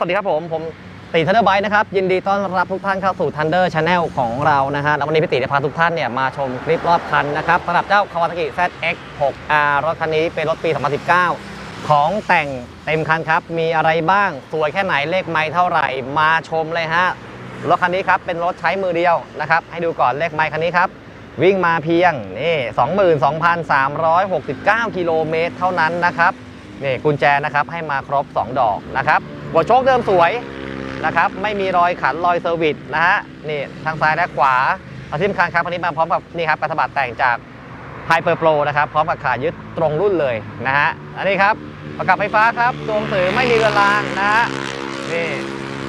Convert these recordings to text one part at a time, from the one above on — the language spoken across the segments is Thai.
สวัสดีครับผม ผมตีทันเดอร์ไบนะครับ ยินดีต้อนรับทุกท่านเข้าสู่ Thunder Channel ของเรานะฮะแล้ววันนี้พี่ตีจะพาทุกท่านเนี่ยมาชมคลิปรอบคันนะครับสำหรับเจ้า Kawasaki ZX 6R รถคันนี้เป็นรถปี 2019 ของแต่งเต็มคันครับ มีอะไรบ้าง สวยแค่ไหนเลขไม้เท่าไหร่ มาชมเลยฮะ รถคันนี้ครับเป็นรถใช้มือเดียวนะครับ ให้ดูก่อนเลขไม้คันนี้ครับวิ่งมาเพียงนี่22,369 กิโลเมตรเท่านั้นนะครับนี่กุญแจนะครับให้มาครบ 2 ดอกนะครับ หัวโชคเดิมสวยนะครับ ไม่มีรอยขันรอยเซอร์วิสนะฮะนี่ทางซ้ายและขวาอาที่สำคัญครับอันนี้มาพร้อมกับนี่ครับกระบะแต่งจาก Hyper Pro นะครับ พร้อมกับขายึดตรงรุ่นเลยนะฮะอันนี้ครับประกับไฟฟ้าครับตัวหนังสือไม่มีเรือนรางนะฮะนี่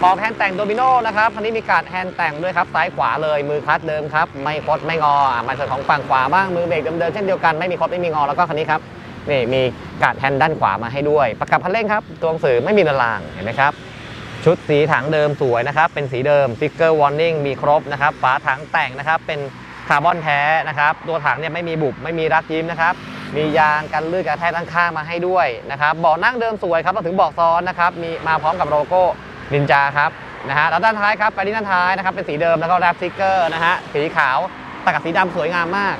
ปอกแฮนด์แต่งโดมิโนนะครับคันนี้มีการแฮนด์แต่งด้วยครับซ้ายขวาเลยมือคลัตช์เดิมครับไม่คดไม่งออะมันส่วนของฝั่งขวาบ้างมือเบรกเดิมๆเช่นเดียวกันไม่มีคดไม่มีงอแล้วก็คันนี้ครับ นี่มีการดแฮนด์ด้านขวามาให้ด้วย ประกับพันเร่งครับ ตัวหนังสือไม่มีเรือนรางเห็นไหมครับ ชุดสีถังเดิมสวยนะครับ เป็นสีเดิมฟิกเกอร์วอร์นิ่งมีครบนะครับ ฝาถังแต่งนะครับ เป็นคาร์บอนแท้นะครับ ตัวถังเนี่ยไม่มีบุบ ไม่มีรักยิ้มนะครับ มียางกันลื่นกระแทกด้านข้างมาให้ด้วยนะครับเบาะนั่งเดิมสวยครับเราถึงเบาะซ้อนนะครับ มีมาพร้อมกับโลโก้นินจาครับนะฮะแล้วด้านท้ายครับไปที่ด้านท้ายนะครับ เป็นสีเดิมแล้วก็แรปสติกเกอร์นะฮะสีขาวตัดกับสีดำสวยงามมาก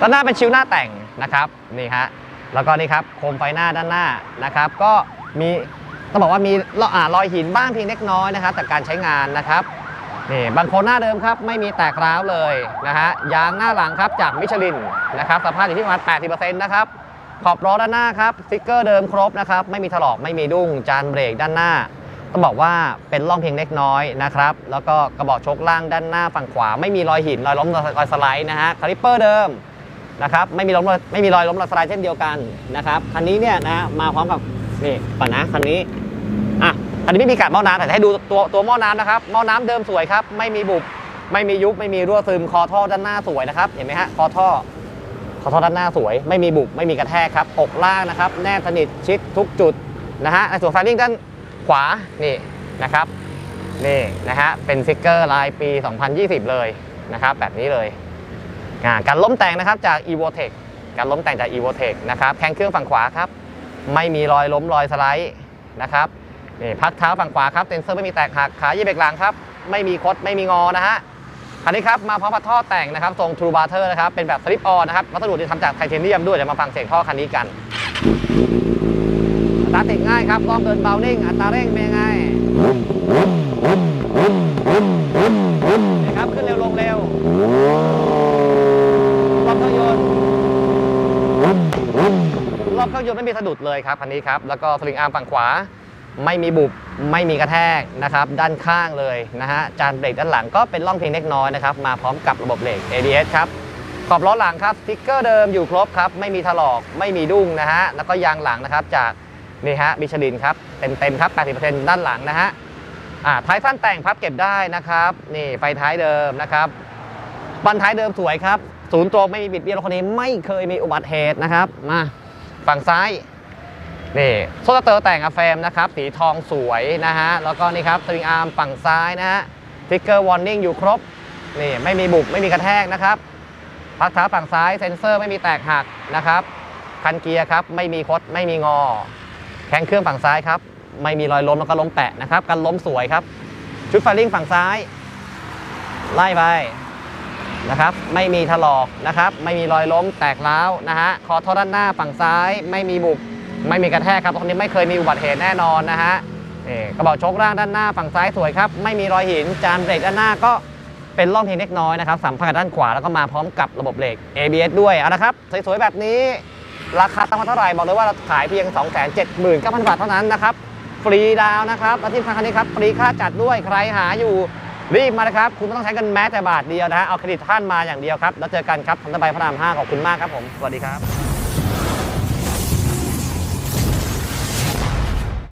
ด้านหน้าเป็นชิวหน้าแต่ง นะครับนี่ฮะแล้วก็นี่ครับโคมไฟหน้าด้านหน้านะครับ ก็มีต้องบอกว่ามีรออยหินบ้างเพียงเล็กน้อยนะครับจากการใช้งานนะครับนี่บางโคนหน้าเดิมครับไม่มีแตกร้าวเลยนะฮะยางหน้าหลังครับจากมิชลินนะครับสภาพอยู่ที่ประมาณ 80%นะครับขอบล้อด้านหน้าครับสติกเกอร์เดิมครบนะครับไม่มีถลอกไม่มีดุ้งจานเบรกด้านหน้าต้องบอกว่าเป็นร่องเพียงเล็กน้อยนะครับแล้วก็กระบอกชกล่างด้านหน้าฝั่งขวา ไม่มีรอยหินรอยล้มรอยสไลด์นะฮะคาลิปเปอร์เดิม นะครับไม่มีล้มรอยไม่มีรอยล้มรอยสไลด์เช่นเดียวกันนะครับคันนี้เนี่ยนะมาพร้อมกับนี่ก่อนนะคันนี้อะคันนี้ไม่มีการหม้อน้ำแต่ให้ดูตัวตัวหม้อน้ำนะครับหม้อน้ำเดิมสวยครับไม่มีบุบไม่มียุบไม่มีรั่วซึมคอท่อด้านหน้าสวยนะครับเห็นไหมฮะคอท่อคอท่อด้านหน้าสวย ไม่มีบุบไม่มีกระแทกครับอกล่างนะครับ แนบสนิทชิดทุกจุดนะฮะในส่วนไฟลิ่งด้านขวานี่นะครับนี่นะฮะเป็นฟิกเกอร์ลายปี 2020 เลยนะครับแบบนี้เลย การล้มแต่งนะครับจาก Evotech การล้มแต่งจาก Evotech นะครับแข้งเครื่องฝั่งขวาครับ ไม่มีรอยล้มรอยสไลด์นะครับนี่พักเท้าฝั่งขวาครับเซนเซอร์ไม่มีแตกหักขายีเบรกหลังครับ ไม่มีคดไม่มีงอนะฮะคันนี้ครับมาพร้อมกับท่อแต่งนะครับทรง True Butter นะครับเป็นแบบสลิปออนนะครับวัสดุที่ทำจากไทเทเนียมด้วยเดี๋ยวมาฟังเสียงท่อคันนี้กันสตาร์ทติดง่ายครับรอบเดินเบานิ่งอัตราเร่งเป็นยังไงนี่ครับ ขึ้นเร็วลงเร็วรอบเครื่องยนต์ รอบเครื่องยนต์ไม่มีสะดุดเลยครับคันนี้ครับแล้วก็สลิงอาร์มฝั่งขวา ไม่มีบุบไม่มีกระแทกนะครับด้านข้างเลยนะฮะจานเบรกด้านหลังก็เป็นร่องเพียงเล็กน้อยนะครับมาพร้อมกับระบบเบรก ABS ครับขอบล้อหลังครับสติ๊กเกอร์เดิมอยู่ครบครับไม่มีถลอกไม่มีดุ้งนะฮะแล้วก็ยางหลังนะครับจากนี่ฮะมิชลินครับเต็มเต็มๆครับ80%ด้านหลังนะฮะอ่าท้ายสั้นแต่งพับเก็บได้นะครับนี่ไฟท้ายเดิมนะครับบันท้ายเดิมสวยครับศูนย์ตรงไม่มีบิดเบี้ยวรถคันนี้ไม่เคยมีอุบัติเหตุนะครับมา ฝั่งซ้ายนี่โซลาเตอร์แต่งอะแฟมนะครับ สีทองสวยนะฮะ แล้วก็นี่ครับสวิงอาร์มฝั่งซ้ายนะฮะทิกเกอร์วอร์นิ่งอยู่ครบ นี่ไม่มีบุบไม่มีกระแทกนะครับพักเท้าฝั่งซ้ายเซ็นเซอร์ไม่มีแตกหักนะครับคันเกียร์ครับไม่มีคดไม่มีงอ แข้งเครื่องฝั่งซ้ายครับ ไม่มีรอยล้มแล้วก็ล้มแปะนะครับกันล้มสวยครับ ชุดไฟลิ่งฝั่งซ้าย ไล่ไป นะครับไม่มีถลอกนะครับไม่มีรอยล้มแตกร้าวนะฮะคอท่อด้านหน้าฝั่งซ้าย ไม่มีบุบไม่มีกระแทกครับตรงนี้ไม่เคยมีอุบัติเหตุแน่นอนนะฮะกระบอกชคร่างด้านหน้าฝั่งซ้ายสวยครับไม่มีรอยหินจานเบรกด้านหน้าก็เป็นร่องเพียงเล็กน้อยนะครับสัมผัสกับด้านขวาแล้วก็มาพร้อมกับระบบเบรก ABS ด้วยเอาละครับสวยๆแบบนี้ ราคาตั้งมาเท่าไหร่บอกเลยว่าเราขายเพียง 279,000 บาทเท่านั้นนะครับฟรีดาวน์นะครับและที่สำคัญนี้ครับฟรีค่าจัดด้วยใครหาอยู่ รีบมานะครับ คุณไม่ต้องใช้กันแม้แต่บาทเดียวนะฮะเอาเครดิตท่านมาอย่างเดียวครับแล้วเจอกันครับทันตะไบพระราม5ขอบคุณมากครับผมสวัสดีครับ